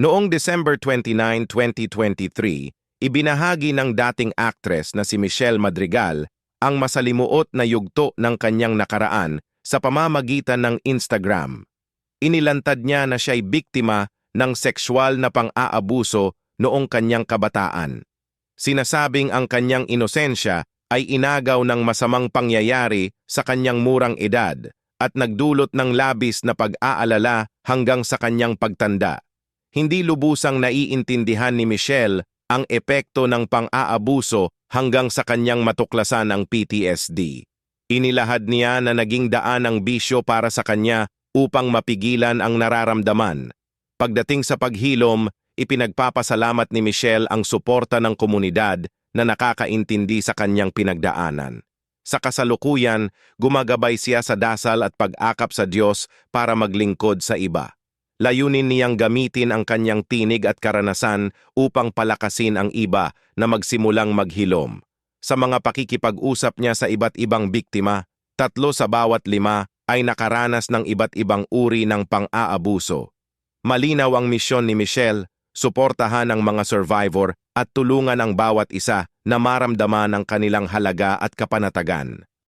Noong December 29, 2023, ibinahagi ng dating actress na si Michelle Madrigal ang masalimuot na yugto ng kanyang nakaraan sa pamamagitan ng Instagram. Inilantad niya na siya'y biktima ng sexual na pang-aabuso noong kanyang kabataan. Sinasabing ang kanyang inosensya ay inagaw ng masamang pangyayari sa kanyang murang edad at nagdulot ng labis na pag-aalala hanggang sa kanyang pagtanda. Hindi lubusang naiintindihan ni Michelle ang epekto ng pang-aabuso hanggang sa kanyang matuklasan ang PTSD. Inilahad niya na naging daan ang bisyo para sa kanya upang mapigilan ang nararamdaman. Pagdating sa paghilom, ipinagpapasalamat ni Michelle ang suporta ng komunidad na nakakaintindi sa kanyang pinagdaanan. Sa kasalukuyan, gumagabay siya sa dasal at pag-akap sa Diyos para maglingkod sa iba. Layunin niyang gamitin ang kanyang tinig at karanasan upang palakasin ang iba na magsimulang maghilom. Sa mga pakikipag-usap niya sa iba't ibang biktima, tatlo sa bawat lima ay nakaranas ng iba't ibang uri ng pang-aabuso. Malinaw ang misyon ni Michelle, suportahan ang mga survivor at tulungan ang bawat isa na maramdaman ang kanilang halaga at kapanatagan.